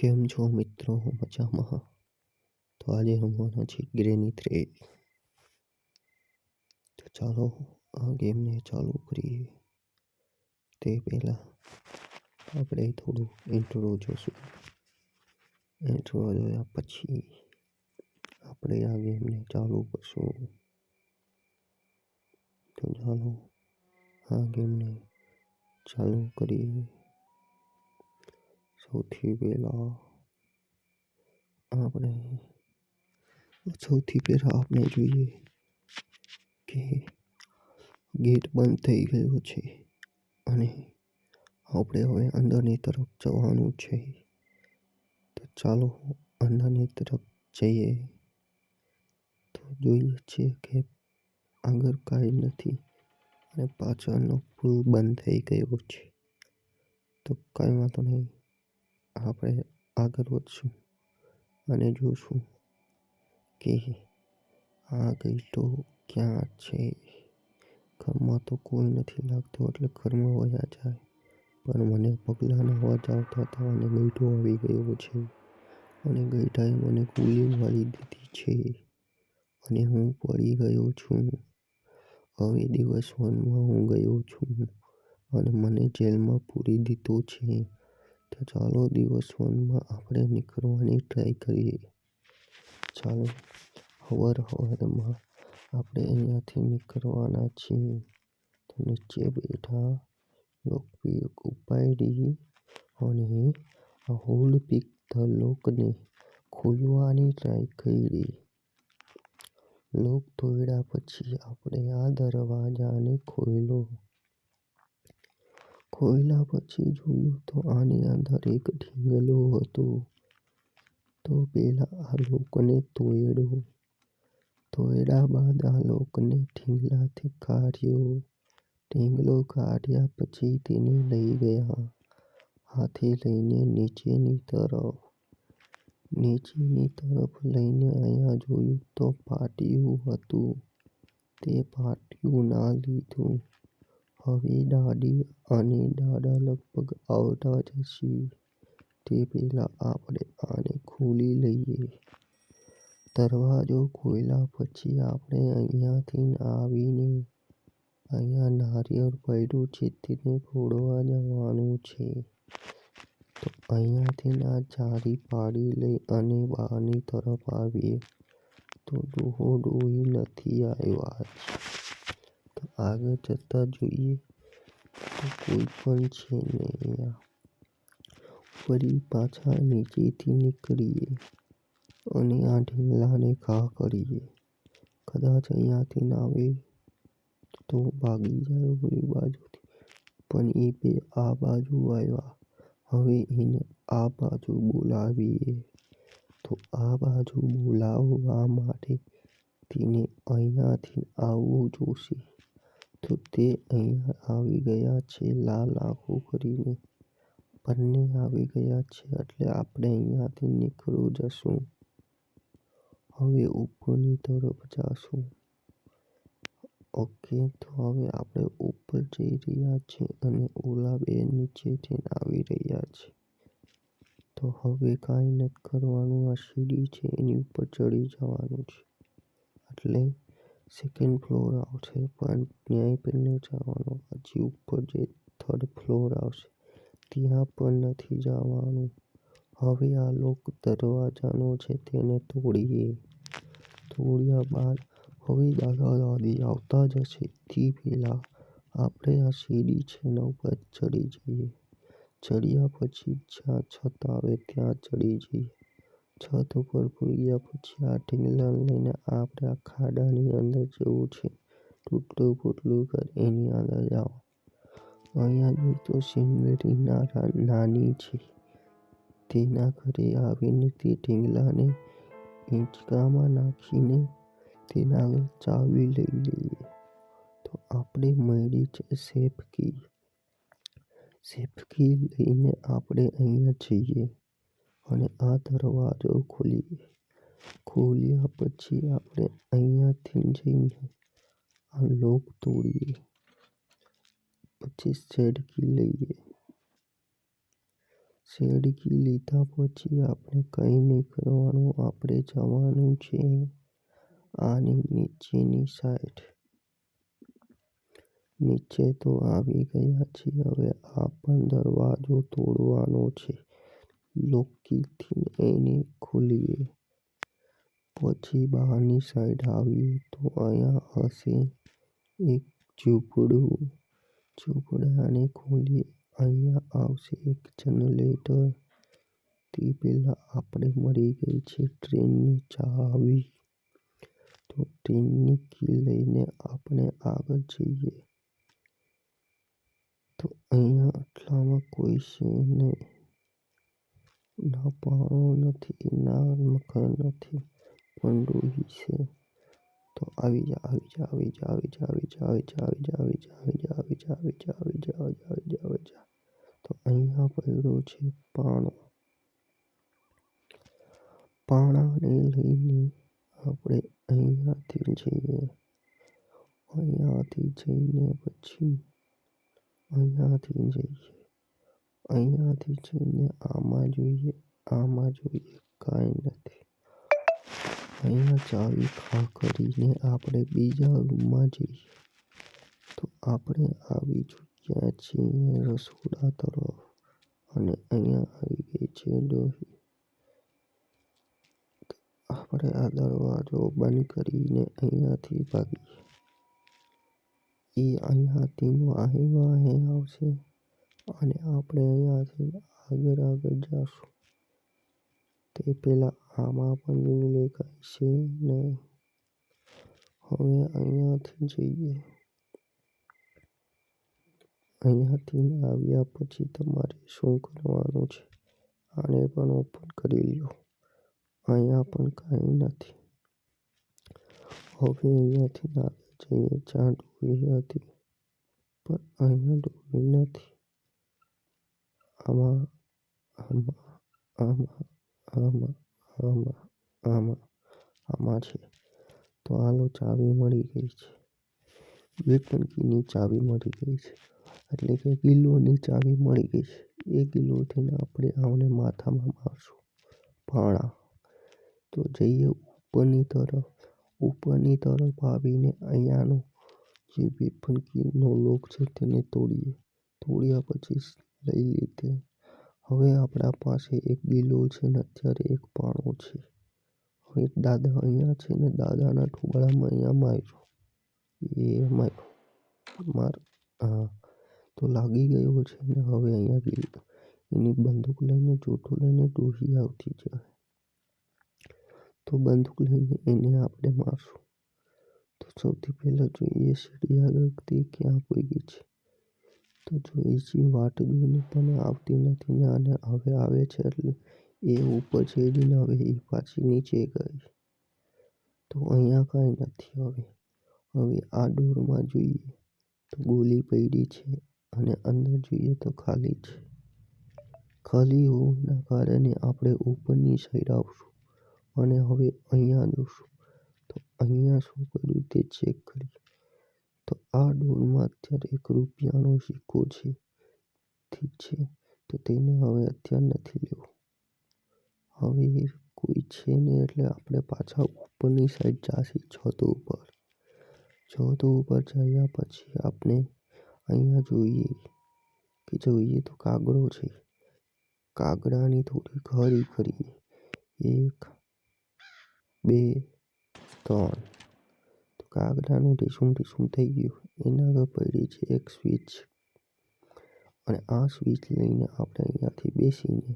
કેમ છો મિત્રો? મજામાં. તો આજે રમવાના છે ગ્રેની થ્રે. તો ચાલો આ ગેમને ચાલુ કરીએ. તે પહેલાં આપણે થોડું ઇન્ટ્રો જોશું. ઇન્ટ્રો જોયા પછી આપણે આ ગેમને ચાલુ કરશું. તો ચાલો આ ગેમને ચાલુ કરીએ. સૌથી પહેલાં આપણે સૌથી પહેલાં આપણે જોઈએ કે ગેટ બંધ થઈ ગયો છે અને આપણે હવે અંદરની તરફ જવાનું છે. તો ચાલો અંદરની તરફ જઈએ. તો જોઈએ છીએ કે આગળ કાંઈ નથી અને પાછળનો પુલ બંધ થઈ ગયો છે. તો કાંઈ વાંધો નહીં. આપણે આગળ વધશું અને જોશું કે આ ગેટો ક્યાં છે. ઘરમાં તો કોઈ નથી લાગતું, એટલે ઘરમાં વયા જાય. પણ મને પગલાંનો અવાજ આવતા હતા અને ગઈઢો આવી ગયો છે. અને ગઈઢાએ મને ગોળી મારી દીધી છે. અને હું પડી ગયો છું. હવે દિવસ વનમાં હું ગયો છું. અને મને જેલમાં પૂરી દીધો છે. તો ચાલો દિવસ વનમાં આપણે નીકળવાની ટ્રાય કરીએ. ચાલો, હવાર હવારમાં આપણે અહીંયાથી નીકળવાના છીએ. તો નીચે બેઠા લોકપ્રિય ઉપાડી અને આ હોલ્ડ પિક ધ લોકને ખોલવાની ટ્રાય કરી. લોક તોડ્યા પછી આપણે આ દરવાજાને ખોલ્યો. ખોલ્યા પછી જોયું તો આની અંદર એક ઢીંગલો હતો. તો પહેલાં આ લોકને તોયડો. તોડ્યા બાદ આ લોકને ઢીંગલાથી કાઢ્યો. ઢીંગલો કાઢ્યા પછી તેને લઈ ગયા. હાથે લઈને નીચેની તરફ. નીચેની તરફ લઈને અહીંયા જોયું તો પાટિયું હતું. તે પાટિયું ના લીધું. હવે દાદી અને દાદા લગભગ આવતા જ હશે તે પહેલાં આપણે આને ખોલી લઈએ. દરવાજો ખોલ્યા પછી આપણે અહીંયાથી આવીને અહીંયા નારિયેળ પડ્યું છે તેને ફોડવા જવાનું છે. તો અહીંયાથી આ જાળી પાડી લઈ અને બહારની તરફ આવીએ. તો ડોહો ડોહી નથી આવ્યા તો આગળ જતાં જોઈએ તો કોઈ પણ છે નહીં અહીંયા ફરી પાછા નીચેથી નીકળીએ અને આ ઢીંગલાને ઘા કરીએ કદાચ અહીંયાથી આવે તો ભાગી જાય ઓલી બાજુથી પણ એ બે આ બાજુ આવ્યા હવે એને આ બાજુ બોલાવીએ તો આ બાજુ બોલાવવા માટે તેને અહીંયાથી આવવું જોશે તો તે અહીંયા આવી ગયા છે, લાલ આંખો કરીને. બંને આવી ગયા છે એટલે આપણે અહીંયાથી નીકળી જશું. હવે ઉપરની તરફ જાશું. ઓકે, તો હવે આપણે ઉપર જઈ રહ્યા છે અને ઓલા બે નીચેથી આવી રહ્યા છે. તો હવે કાંઈ નથી કરવાનું, આ સીડી છે, એની ઉપર ચડી જવાનું છે. એટલે સેકન્ડ ફ્લોર આવશે પણ ત્યાંય પણ નહીં જવાનું, હજી ઉપર જે થર્ડ ફ્લોર આવશે ત્યાં પણ નથી જવાનું. હવે આ લોક દરવાજાનો છે તેને તોડીએ. તોડ્યા બાદ હવે દાદા દાદી આવતા જ હશે. તે પહેલાં આપણે આ સીડી છે એના ઉપર ચડી જઈએ. ચડ્યા પછી જ્યાં છત આવે ત્યાં ચડી જઈએ. છત ઉપર પૂગ્યા પછી આ ઢીંગલાને લઈને આપણે આ ખાડાની અંદર જવું છે. તૂટલું ફૂટલું ઘર એની અંદર જાઓ. અહીંયા જોઈએ તો સિંગડી નાની છે. તેના ઘરે આવીને તે ઢીંગલાને હિંચકામાં નાખીને તેના ચાવી લઈ લઈએ. તો આપણે મળી છે સેફકી. સેફકી લઈને આપણે અહીંયા જઈએ. અને આ દરવાજો ખોલીએ ખોલ્યા પછી આપણે અહીંયાથી જઈને આ લોક તોડીએ પછી શેડકી લઈએ સેડકી લીધા પછી આપણે કંઈ નહીં કરવાનું, આપણે જવાનું છે આની નીચેની સાઈડ. નીચે તો આવી ગયા છીએ, હવે આ પણ દરવાજો તોડવાનો છે. લોકીથી એને ખોલીએ. પછી બહારની સાઈડ આવીએ તો અહીંયા હશે એક ઝૂંપડું. ઝૂંપડાને ખોલીએ. અહીંયા આવશે એક જનરેટર. તે પહેલાં આપણે મળી ગઈ છે ટ્રેનની ચાવી. તો ટ્રેનની કી લઈને આપણે આગળ જઈએ. તો અહીંયા આટલામાં કોઈ છે નહીં. ના પાણો નથી, ના મકાન નથી, પણ ડોહી છે. તો આવી જા, આવી જા, આવી જા, આવી જા, આવી જા, આવી જા, આવી જા, આવી જા, આવી જા, આવી જા, આવી જા, આવી જા, આવી જા, આવી જા. તો અહીંયા પડ્યો છે પાણો. પાણાને લઈને આપણે અહીંયાથી જઈએ. અહીંયાથી જઈને પછી અહીંયાથી જઈએ. અહીંયાથી જઈને આમાં જોઈએ, આમાં જોઈએ કાંઈ નથી. અહીંયા ચાવી ખા કરીને આપણે બીજા રૂમમાં જઈએ. તો આપણે આવી ચૂક્યા છીએ રસોડા તરફ અને અહીંયા આવી ગઈ છે ડોહી. આપણે આ દરવાજો બંધ કરીને અહીંયાથી ભાગીએ. એ અહીંયાથી વાહે વાહે આવશે અને આપણે અહીંયાથી આગળ આગળ જઈશું તે પહેલાં આમાં પણ જોઈ લેખાય છે નહીં. હવે અહીંયાથી જઈએ. અહીંયાથી આવ્યા પછી તમારે શું કરવાનું છે? આને પણ ઓપન કરી લ્યો. અહીંયા પણ કાંઈ નથી. હવે અહીંયાથી આગળ જઈએ જ્યાં ડોહી હતી. પણ અહીંયા ડોહી નથી. આમાં, આમાં, આમાં, આમાં, આમાં, આમાં, આમાં છે. તો હાલો ચાવી મળી ગઈ છે. બે ટંકીની ચાવી મળી ગઈ છે. એટલે કે કિલ્લોની ચાવી મળી ગઈ છે. એ કિલ્લોથી આપણે આમને માથામાં મારશું ભાણા તો જઈએ ઉપરની તરફ. ઉપરની તરફ આવીને અહીંયાનો જે ટંકીનો લોક છે તેને તોડીએ. તોડ્યા પછી લઈ લીધે. હવે આપણા પાસે એક ગિલ્લો છે ને અત્યારે એક પાણો છે. હવે દાદા અહીંયા છે ને દાદાના ઠોબળામાં અહીંયા માર્યો. એ માર્યો. માર, હા. તો લાગી ગયો છે ને હવે અહીંયા ગિલ્લો. એની બંદૂક લઈને, ચોટું લઈને ડોહી આવતી જાય. તો બંદૂક લઈને એને આપણે મારશું. તો સૌથી પહેલાં જોઈએ સીડી આગળ તે ક્યાં પોયગી છે. તો છીએ વાટ જોઈને પણ આવતી નથી ને અને હવે આવે છે એટલે એ ઉપર ચડીને હવે એ પાછી નીચે ગઈ. તો અહીંયા કાંઈ નથી હવે. હવે આ ડોરમાં જોઈએ તો ગોલી પડી છે અને અંદર જોઈએ તો ખાલી છે. ખાલી હોવાના કારણે આપણે ઉપરની સાઈડ આવશું અને હવે અહીંયા જોશું. તો અહીંયા શું કર્યું તે ચેક કરીએ. તો આ ડોરમાં અત્યારે એક રૂપિયાનો સિક્કો છે. ઠીક છે. તો તેને હવે અત્યારે નથી લેવો. હવે કોઈ છે નહીં એટલે આપણે પાછા ઉપરની સાઈડ જાશી છત ઉપર. છત ઉપર જયા પછી આપણે અહીંયા જોઈએ કે જોઈએ તો કાગડો છે. કાગડાની થોડી ખરી કરીએ. એક, બે, ત્રણ. કાગડાનું ઢીસુમ ઢીસુમ થઈ ગયું. એના આગળ પડી છે એક સ્વિચ અને આ સ્વિચ લઈને આપણે અહીંયાથી બેસીને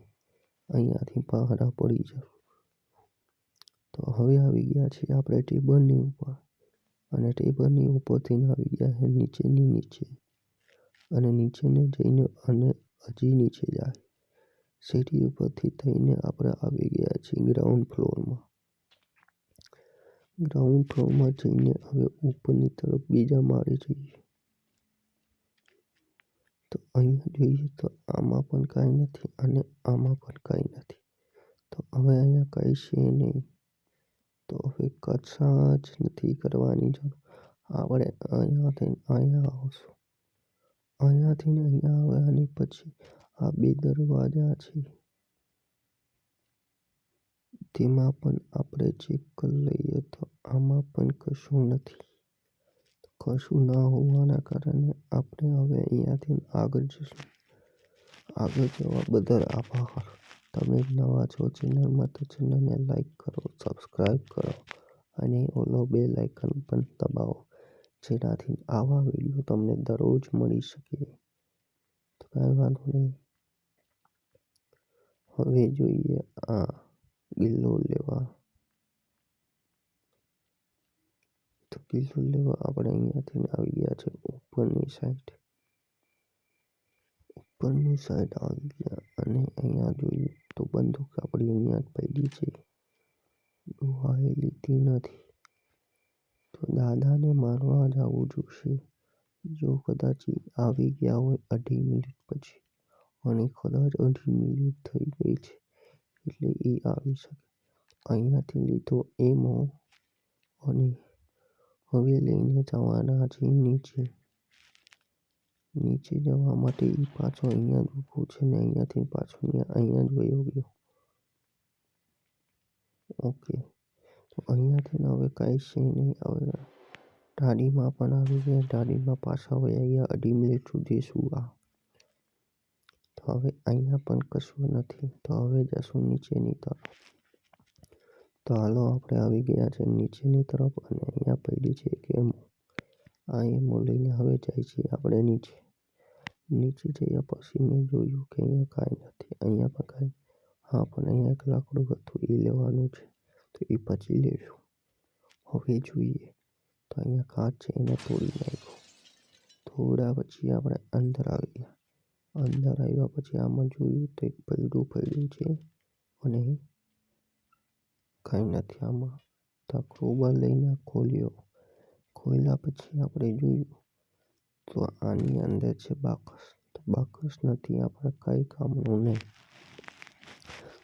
અહીંયાથી પહાડા પડી જશું. તો હવે આવી ગયા છીએ આપણે ટેબલની ઉપર અને ટેબલની ઉપરથી આવી ગયા છે નીચેની નીચે અને નીચેને જઈને અને હજી નીચે જાય. સીડી ઉપરથી થઈને આપણે આવી ગયા છીએ ગ્રાઉન્ડ ફ્લોરમાં. ગ્રાઉન્ડ ફ્લોરમાં જઈને હવે ઉપરની તરફ બીજા માળે જઈએ. તો અહીંયા જોઈએ તો આમાં પણ કાંઈ નથી અને આમાં પણ કાંઈ નથી. તો હવે અહીંયા કાંઈ છે નહીં. તો હવે કશા જ નથી કરવાની જરૂર. આપણે અહીંયાથી અહીંયા આવશું. અહીંયાથી અહીંયા આવ્યાની પછી આ બે દરવાજા છે તેમાં પણ આપણે ચેક કરી લઈએ તો આમાં પણ કશું નથી. કશું ના હોવાના કારણે આપણે હવે અહીંયાથી આગળ જશું આગળ જવા બદલ આભાર. તમે નવા છો ચેનલમાં તો ચેનલને લાઈક કરો સબસ્ક્રાઈબ કરો અને ઓલો બે લાઇકન પણ દબાવો, જેનાથી આવા વીડિયો તમને દરરોજ મળી શકે. તો કાંઈ વાંધો નહીં. હવે જોઈએ આ ગિલ્લો લેવા તો ગિલ્લો લેવા આપણે અહીંયાથી આવી ગયા છે ઉપરની સાઈડ ઉપરની સાઈડ આવી ગયા અને અહીંયા જોઈએ તો બંદૂક આપણી અહીંયા જ પડી છે દુહાએ લીધી નથી। તો દાદાને મારવા જવું જોશે, જો કદાચ આવી ગયા હોય અઢી મિનિટ પછી, અને કદાચ અઢી મિનિટ થઈ ગઈ છે એટલે એ આવી શકે. અહીંયાથી લીધો એમો અને હવે લઈને જવાના છે નીચે. નીચે જવા માટે એ પાછો અહીંયા જ ઊભો છે ને અહીંયાથી પાછો અહીંયા જ વયો ગયો. ઓકે. તો અહીંયાથી હવે કાંઈ છે નહીં. હવે ગાડીમાં પણ આવી ગયા. ગાડીમાં પાછા વયા ગયા અઢી મિનિટ સુધી શું આ હવે અહીંયા પણ કશું નથી. તો હવે જશું નીચેની તરફ. તો હાલો, આપણે આવી ગયા છે નીચેની તરફ અને અહીંયા પડી છે એક એમો. આ એમો લઈને હવે જાય છીએ આપણે નીચે. નીચે જયા પછી મેં જોયું કે અહીંયા કાંઈ નથી. અહીંયા પણ કાંઈ હા, પણ અહીંયા એક લાકડું હતું એ લેવાનું છે. તો એ પછી લેશું. હવે જોઈએ. તો અહીંયા કાચ છે, એને તોડી નાખ્યો. થોડા પછી આપણે અંદર આવી ગયા અંદર આવ્યા પછી આમાં જોયું તો એક પૈડું પડ્યું છે અને કાંઈ નથી આમાં. તો ક્રોબાર લઈને ખોલ્યો. ખોલ્યા પછી આપણે જોયું તો આની અંદર છે બાકસ. તો બાકસ નથી, આપણે કાંઈ કામનું નહીં.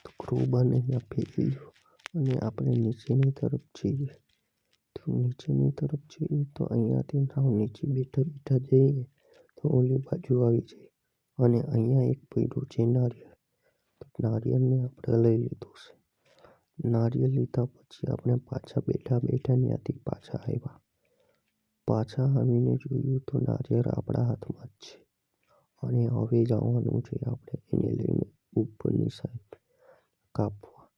તો ક્રોબાને અહીંયા ફેંકી દો અને આપણે નીચેની તરફ જઈએ. તો નીચેની તરફ જઈએ તો અહીંયાથી સાવ નીચે બેઠા બેઠા જઈએ તો ઓલી બાજુ આવી જાય અને અહીંયા એક પૈડું છે નારિયેળ. નારિયેળને આપણે લઈ લીધું છે. નારિયેળ લીધા પછી આપણે પાછા બેઠા બેઠા ત્યાંથી પાછા આવ્યા. પાછા આવીને જોયું તો નારિયેળ આપણા હાથમાં જ છે. અને હવે જવાનું છે આપણે એને લઈને ઉપરની સાઈડ કાપવા.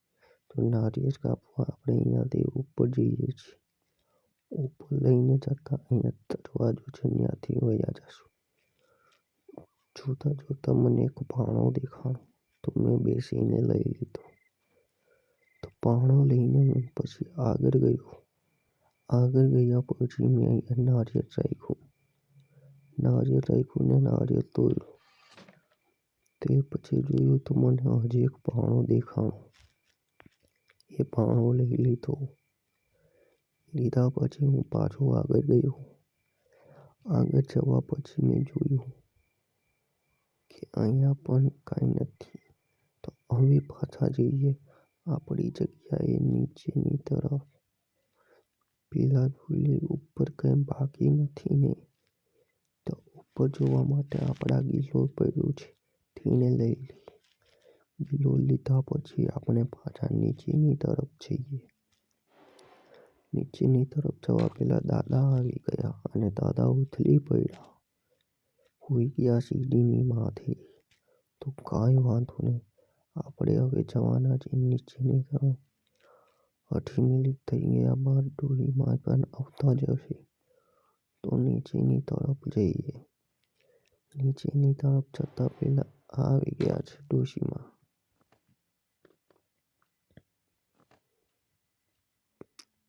તો નારિયેળ કાપવા આપણે અહીંયાથી ઉપર જઈએ છીએ. ઉપર લઈને જતા અહીંયા દરવાજો છે, ત્યાંથી વયા જશું. જોતાં જોતાં મને એક ભાણો દેખાણો. તો મેં બેસીને લઈ લીધો. તો ભાણો લઈને હું પછી આગળ ગયો. આગળ ગયા પછી મેં અહીંયા નારિયેળ રાખ્યું. નારિયેળ રાખ્યું ને નારિયેળ તોડ્યું. તે પછી જોયું તો મને હજી એક ભાણો દેખાણો. એ ભાણો લઈ લીધો. લીધા પછી હું પાછો આગળ ગયો. આગળ જવા પછી મેં જોયું કે અહીંયા પણ કાંઈ નથી. તો હવે પાછા જઈએ આપણી જગ્યાએ નીચેની તરફ. પેલા જોઈ ઉપર કંઈ બાકી નથી ને? તો ઉપર જોવા માટે આપણા ગિલ્લો પડ્યો છે, તેને લઈ લઈએ. ગિલ્લો લીધા પછી આપણે પાછા નીચેની તરફ જઈએ. નીચેની તરફ જવા પહેલાં દાદા આવી ગયા અને દાદા ઉથલી પડ્યા. હોઈ ગયા સીડીની માથે. તો કાંઈ વાંધો નહીં. આપણે હવે જવાના છે નીચેની તરફ અઢી મિનિટ થઈ ગયા બાદ ડોહી પણ આવતા જ તો નીચેની તરફ જઈએ. નીચેની તરફ જતાં પહેલાં આવી ગયા છે ડોશીમાં.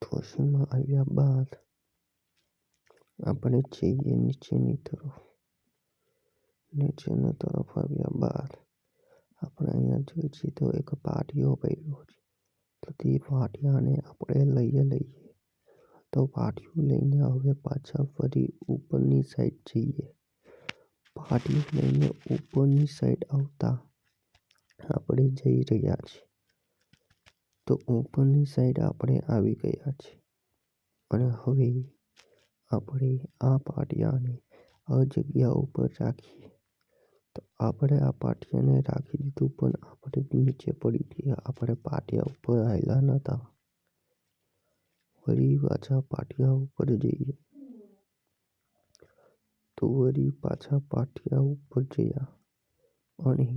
ડોશીમાં આવ્યા બાદ આપણે જઈએ નીચેની તરફ. નીચેની તરફ આવ્યા બાદ આપણે અહીંયા જોઈએ છીએ તો એક પાટિયો પડ્યો છે. તો તે પાટિયાને આપણે લઈએ લઈએ. તો પાટિયું લઈને હવે પાછા ફરી ઉપરની સાઈડ જઈએ. પાટિયું લઈને ઉપરની સાઈડ આવતા આપણે જઈ રહ્યા છીએ. તો ઉપરની સાઈડ આપણે આવી ગયા છીએ. અને હવે આપણે આ પાટિયાને આ જગ્યા ઉપર રાખીએ. તો આપણે આ પાટિયાને રાખી દીધું, પણ આપણે નીચે પડી ગયા. આપણે પાટિયા ઉપર આવેલા નહોતા વળી પાછા પાટિયા ઉપર જઈએ. તો વળી પાછા પાટિયા ઉપર ગયા અને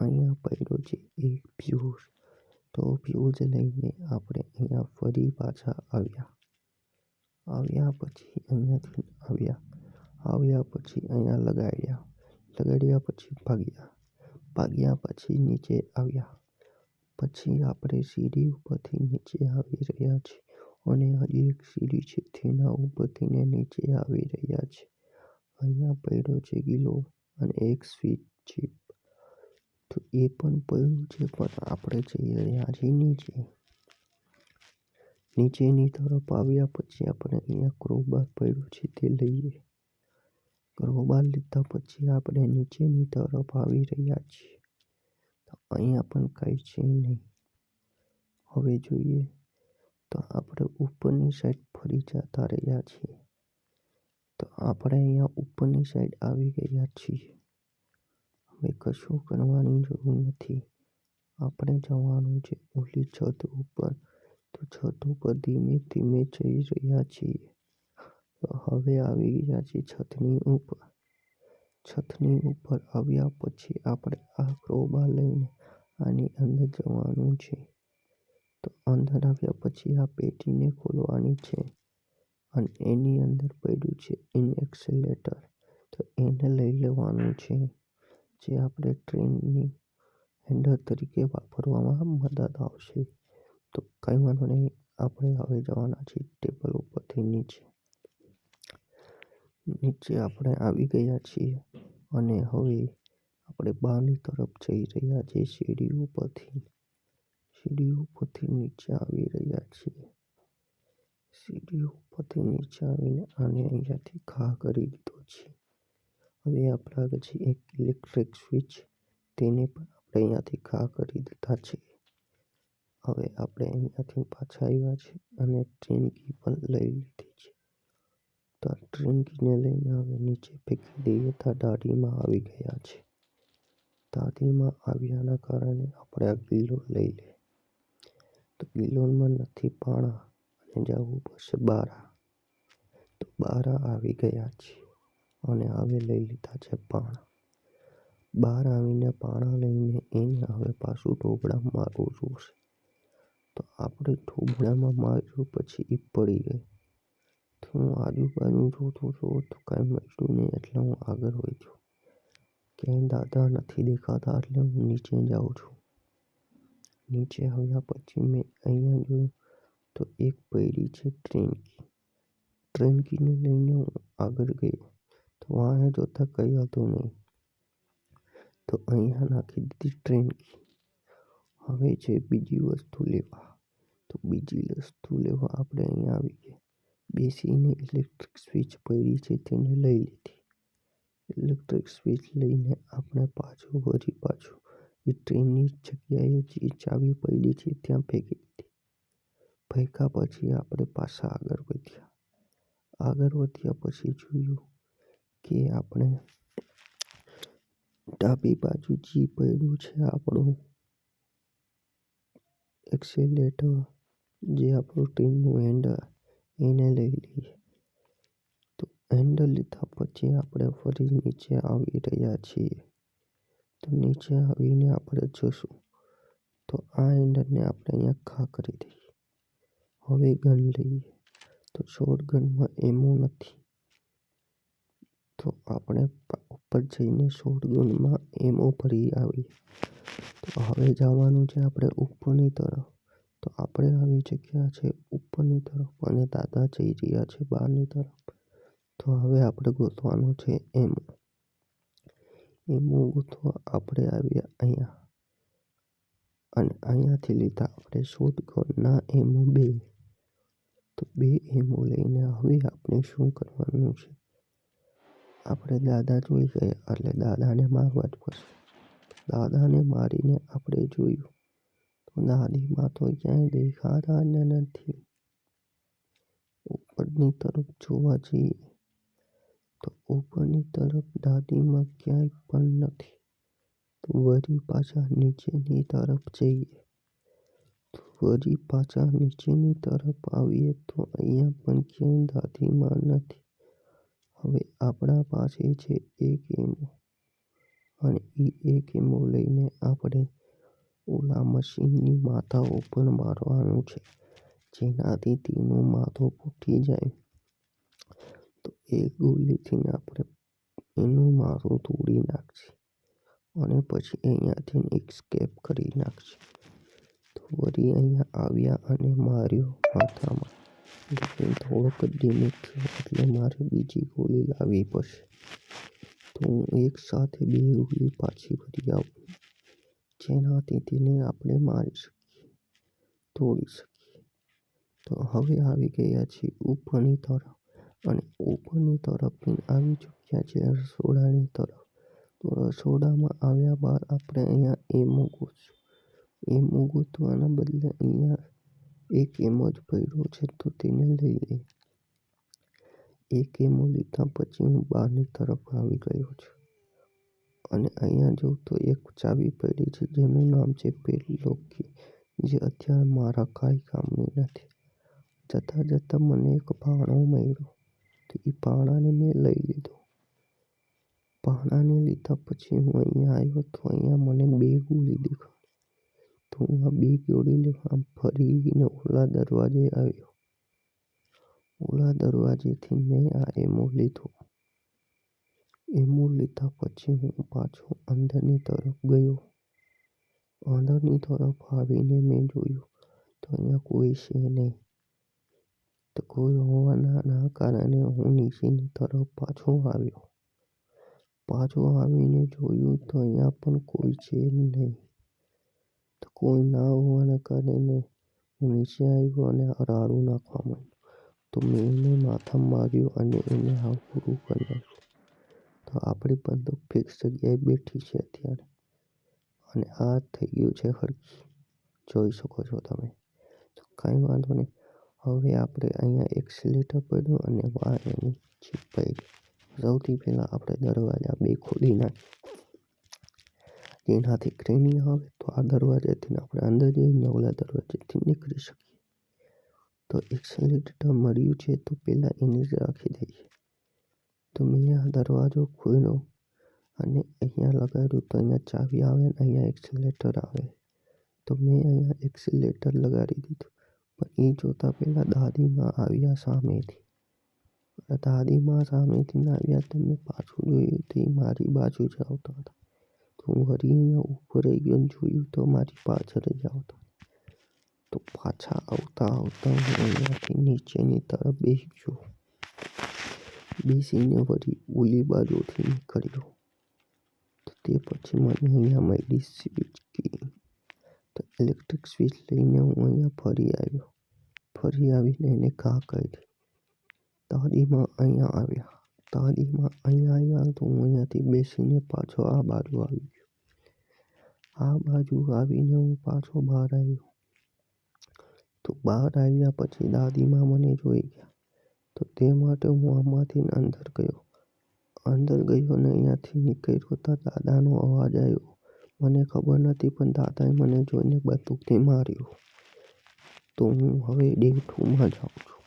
અહીંયા પડ્યો છે એક ફ્યુઝ. તો ફ્યુઝ લઈને આપણે અહીંયા ફરી પાછા આવ્યા. આવ્યા પછી અહીંયાથી આવ્યા. આવ્યા પછી અહીંયા લગાડ્યા. લગાડ્યા પછી ભાગ્યા. ભાગ્યા પછી નીચે આવ્યા. પછી આપણે સીડી ઉપરથી નીચે આવી રહ્યા છીએ અને હજી એક સીડી છે તેના ઉપરથી નીચે આવી રહ્યા છે. અહીંયા પડ્યો છે ગિલો અને એક સ્વીચ છે તો એ પણ પડ્યું છે પણ આપણે જઈ રહ્યા છીએ નીચે. નીચેની તરફ આવ્યા પછી આપણે અહીંયા ક્રોબાર પડ્યું છે તે લઈએ. ક્રોબાર લીધા પછી આપણે નીચેની તરફ આવી રહ્યા છીએ. તો અહીંયા પણ કાંઈ છે નહીં. હવે જોઈએ તો આપણે ઉપરની સાઈડ ફરી જતા રહ્યા છીએ. તો આપણે અહીંયા ઉપરની સાઈડ આવી ગયા છીએ. હવે કશું કરવાની જરૂર નથી. આપણે જવાનું છે ઓલી છત ઉપર. તો છત ઉપર ધીમે ધીમે જઈ રહ્યા છીએ. હવે આવી ગયા છીએ છતની ઉપર. છતની ઉપર આવ્યા પછી આપણે આ ક્રોબા લઈને આની અંદર જવાનું છે. તો અંદર આવ્યા પછી આ પેટીને ખોલવાની છે અને એની અંદર પડ્યું છે ઇન એક્સેલેટર તો એને લઈ લેવાનું છે, જે આપણે ટ્રેનની હેન્ડલ તરીકે વાપરવામાં મદદ આવશે. તો કંઈ વાંધો નહીં, આપણે હવે જવાના છીએ ટેબલ ઉપરથી નીચે. નીચે આપણે આવી ગયા છીએ અને હવે આપણે બહારની તરફ જઈ રહ્યા છે સીડી ઉપરથી સીડી ઉપરથી નીચે આવી રહ્યા છીએ. સીડી ઉપરથી નીચે આવીને આને અહીંયાથી ઘા કરી દીધો છે. હવે આપણા આગળ છે એક ઇલેક્ટ્રિક સ્વિચ તેને પણ આપણે અહીંયાથી ઘા કરી દીધા છે. હવે આપણે અહીંયાથી પાછા આવ્યા છે અને ટ્રેન કી પણ લઈ લીધી છે. તો આ ટ્રેન કીને લઈને હવે નીચે ફેંકી દઈએ તો દાઢીમાં આવી ગયા છે. દાઢીમાં આવ્યાના કારણે આપણે આ ગિલો લઈ લે. તો ગિલોનમાં નથી પાણા અને જવું પડશે બારા. તો બારા આવી ગયા છે અને હવે લઈ લીધા છે પાણા. બહાર આવીને પાણા લઈને એને હવે પાછું ઢોબળા મારવું જોશે. તો આપણે ઢોબળામાં માર્યું પછી એ પડી ગઈ. હું આજુબાજુ જોતો હતો તો કાંઈ મળ્યું નહીં એટલે હું આગળ વધ્યો ક્યાંય દાદા નથી દેખાતા એટલે હું નીચે જાઉં છું. નીચે આવ્યા પછી મેં અહીંયા જોયું તો એક પડી છે ટ્રેન કી ટ્રેન કીને લઈને હું આગળ ગયો તો વાંહે જોતાં કંઈ હતું નહીં. તો અહીંયા નાખી દીધી ટ્રેન કી હવે છે બીજી વસ્તુ લેવા, તો બીજી વસ્તુ લેવા આપણે અહીંયા આવી ગયા. બેસીને ઇલેક્ટ્રિક સ્વિચ પડી છે તેને લઈ લીધી ઇલેક્ટ્રિક સ્વિચ લઈને આપણે પાછું વળી પાછું એ ટ્રેનની જગ્યાએ જે ચાવી પડી છે ત્યાં ફેંકી દીધી ફેંક્યા પછી આપણે પાછા આગળ વધ્યા આગળ વધ્યા પછી જોયું કે આપણે ડાબી બાજુ જે પડ્યું છે આપણું એક્સેલેટર જે આપણું ટ્રેનનું હેન્ડલ એને લઈ લઈએ. તો હેન્ડલ લીધા પછી આપણે ફરી નીચે આવી રહ્યા છીએ. તો નીચે આવીને આપણે જોશું. તો આ હેન્ડલને આપણે અહીંયા ખા કરી દઈએ. હવે ગન લઈએ. તો શોર્ટ ગનમાં એમો નથી. તો આપણે ઉપર જઈને શોર્ટ ગનમાં એમો ભરી આવીએ. તો હવે જવાનું છે આપણે ઉપરની તરફ. તો આપણે આવી જગ્યા છે ઉપરની તરફ અને દાદા જઈ રહ્યા છે બહારની તરફ. તો હવે આપણે ગોતવાનું છે એમો. એમો ગોતવા આપણે આવ્યા અહીંયા. અને અહીંયાથી લીધા આપણે શોર્ટ ના એમો બે. તો બે એમો લઈને હવે આપણે શું કરવાનું છે? આપણે દાદા જોઈ ગયા એટલે દાદાને મારવા જ પડશે. દાદાને મારીને આપણે જોયું. દાદીમાં તો ક્યાંય દેખાતા જ નથી ઉપરની તરફ જોવા જઈએ તો ઉપરની તરફ દાદીમાં ક્યાંય પણ નથી. તો વળી પાછા નીચેની તરફ જઈએ. તો વળી પાછા નીચેની તરફ આવીએ તો અહીંયા પણ ક્યાંય દાદીમાં નથી. હવે આપણા પાસે છે એક એમો અને એ એક એમો લઈને આપણે ઓલા મશીનની માથા ઉપર મારવાનું છે, જેનાથી તેનું માથું ફૂટી જાય. તો એ ગોલીથી આપણે એનું માથું તોડી નાખીએ અને પછી અહીંયાથી એસ્કેપ કરી નાખીએ. તો વળી અહીંયા આવ્યા અને માર્યો માથામાં. લેકિન થોડોક જ ડેમેજ થયો એટલે મારે બીજી ગોળી લાવવી પડશે. તો હું એક સાથે બે ગોળી પાછી ભરી આવું જેનાથી તેને આપણે મારી શકીએ, તોડી શકીએ. તો હવે આવી ગયા છીએ ઉપરની તરફ અને ઉપરની તરફથી આવી ચૂક્યા છે રસોડાની તરફ. તો રસોડામાં આવ્યા બાદ આપણે અહીંયા એમો ગોતશું. એમો ગોતવાના બદલે અહીંયા એક એમો જ પડ્યો છે તો તેને લઈ લઈએ. એક એમો લીધા પછી હું બહારની તરફ આવી ગયો છું અને અહીંયા જોઉં તો એક ચાવી પડી છે જેનું નામ છે પેડલોક કી જે અત્યારે મારા કાંઈ કામની નથી. જતાં જતાં મને એક ભાણો મળ્યો તો એ પાણાને મેં લઈ લીધો. પાણાને લીધા પછી હું અહીંયા આવ્યો તો અહીંયા મને બે ગોળી દેખાણી. તો હું આ બે ગોળી લેવા ફરીને ઓલા દરવાજે આવ્યો. ઓલા દરવાજેથી મેં આ એમો લીધો. એમો લીધા પછી હું પાછો અંદરની તરફ ગયો. અંદરની તરફ આવીને મેં જોયું, તો અહીંયા કોઈ છે નહીં. તો કોઈ હોવાના કારણે હું નીચેની તરફ પાછો આવ્યો. પાછો આવીને જોયું તો અહીંયા પણ કોઈ છે નહીં. તો કોઈ ના હોવાના કારણે હું નીચે આવ્યો અને રાડું નાખવા માંડ્યો. તો મેં એને માથામાં માર્યું અને એને હાવ પૂરું કરી નાખ્યું. તો આપણી બંદૂક ફિક્સ જગ્યાએ બેઠી છે અત્યારે અને આ થઈ ગયું છે હરખી જોઈ શકો છો તમે. તો કાંઈ વાંધો નહીં. હવે આપણે અહીંયા એક્સિલેટર પડ્યું અને બહાર એની ચીપ પડી. સૌથી પહેલાં આપણે દરવાજા બે ખોલી નાખીએ. જેનાથી ક્રેની આવે તો આ દરવાજેથી આપણે અંદર જઈને ઓલા દરવાજેથી નીકળી શકીએ. તો એક્સિલેટર મળ્યું છે તો પહેલાં એને જ રાખી દઈએ. તો મેં આ દરવાજો ખોલ્યો અને અહીંયા લગાડ્યું તો અહીંયા ચાવી આવે ને અહીંયા એક્સિલેટર આવે. તો મેં અહીંયા એક્સિલેટર લગાડી દીધું. પણ એ જોતાં પહેલાં દાદીમાં આવ્યા સામેથી. દાદીમાં સામેથી આવ્યા તો મેં પાછું જોયું તો મારી બાજુ જ આવતા હતા. તો હું વળી અહીંયા ઊભો રહી ગયો જોયું તો મારી પાછળ જ આવતા. તો પાછા આવતા આવતા હું અહીંયાથી નીચેની તરફ બેસી ગયો. બેસીને વળી ઓલી બાજુથી નીકળ્યો. તો તે પછી મને અહીંયા મળી સ્વિચ કી. તો ઇલેક્ટ્રિક સ્વિચ લઈને હું અહીંયા ફરી આવ્યો. ફરી આવીને એને ઘા કરી. દાદીમા અહીંયા આવ્યા. તાદીમાં અહીંયા આવ્યા તો હું અહીંયાથી બેસીને પાછો આ બાજુ આવી ગયો. આ બાજુ આવીને હું પાછો બહાર આવ્યો. તો બહાર આવ્યા પછી દાદીમા મને જોઈ ગયા. તો તે માટે હું આમાંથી અંદર ગયો. અંદર ગયો અને અહીંયાથી નીકળ્યો તો દાદાનો અવાજ આવ્યો. મને ખબર નથી, પણ દાદાએ મને જોઈને બંદૂકથી માર્યો. તો હું હવે ડે ટુમાં જાઉં છું.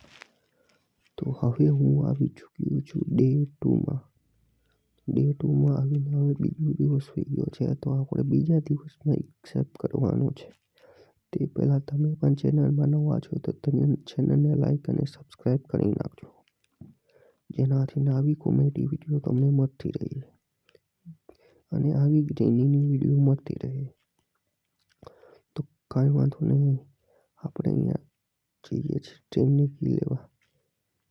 તો હવે હું આવી ચૂક્યો છું ડે ટુમાં. ડે ટુમાં આવીને હવે બીજો દિવસ થઈ ગયો છે, તો આપણે બીજા દિવસમાં એક્સેપ્ટ કરવાનું છે. તે પહેલાં તમે પણ ચેનલમાં નવા છો તો ચેનલને લાઈક અને સબસ્ક્રાઈબ કરી નાખજો. જેનાથી આવી કોમેડી વીડિયો તમને મળતી રહે અને આવી ગ્રેનીની વીડિયો મળતી રહે. તો કાંઈ વાંધો નહીં. આપણે અહીંયા જઈએ છીએ ટ્રેનિંગ લેવા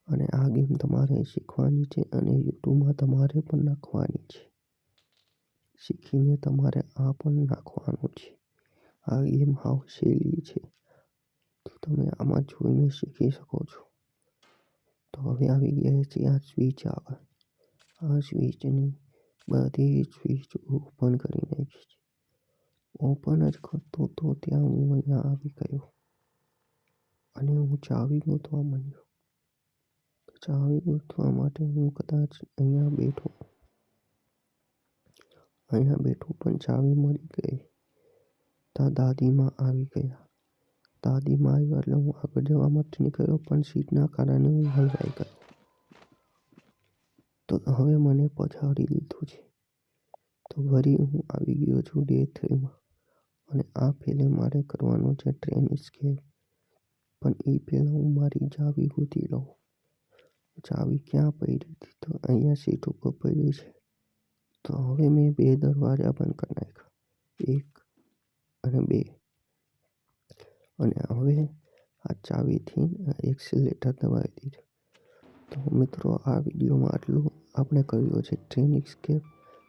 અને આ ગેમ તમારે શીખવાની છે અને યુટ્યુબમાં તમારે પણ નાખવાની છે. શીખીને તમારે આ પણ નાખવાનું છે. આ ગેમ હાવ સહેલી છે. તો તમે આમાં જોઈને શીખી શકો છો. તો હવે આવી ગયા છે આ સ્વિચ આવે આ સ્વિચની બધી સ્વિચ ઓપન કરી નાખી છે. ઓપન જ કરતો તો ત્યાં હું અહીંયા આવી ગયો અને હું ચાવી ગોતવા માંડ્યો. ચાવી ગોતવા માટે હું કદાચ અહીંયા બેઠો અહીંયા બેઠો પણ ચાવી મળી ગઈ ત્યાં દાદીમા આવી ગયા. દાદીમા આવ્યા એટલે હું આગળ જવા માટે નીકળ્યો, પણ સીટના કારણે હું હલવાઈ ગયો. તો હવે મને પછાડી લીધું છે. તો વળી હું આવી ગયો છું ડે થ્રીમાં અને આ ફેલે મારે કરવાનું છે ટ્રેન સ્કેલ. પણ એ પહેલાં હું મારી ચાવી ગોતી લઉં. ચાવી ક્યાં પડી હતી? તો અહીંયા સીટ ઉપર પડી છે. તો હવે મેં બે દરવાજા બંધ કરી નાખ્યા. એક અને બે. અને હવે આ ચાવીથી એક્સિલેટર દબાવી દીધું. તો મિત્રો, આ વિડીયોમાં આટલું. આપણે કર્યું છે ટ્રેન એસ્કેપ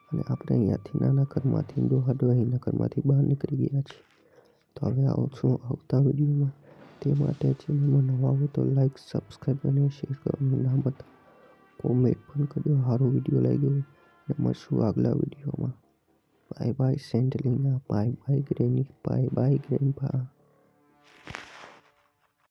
અને આપણે અહીંયાથી નાના ઘરમાંથી ડોહા ડોહીના ઘરમાંથી બહાર નીકળી ગયા છીએ. તો હવે આવશું આવતા વિડીયોમાં. તે માટે ચેનલમાં નવા હોય તો લાઈક સબસ્ક્રાઈબ અને શેર કરવાનું ના ભૂલતા કોમેન્ટ પણ કરજો. સારો વીડિયો લાગ્યો અને મળશું આગલા વિડીયોમાં. Bye bye Centelina, bye bye Granny, bye bye Grandpa.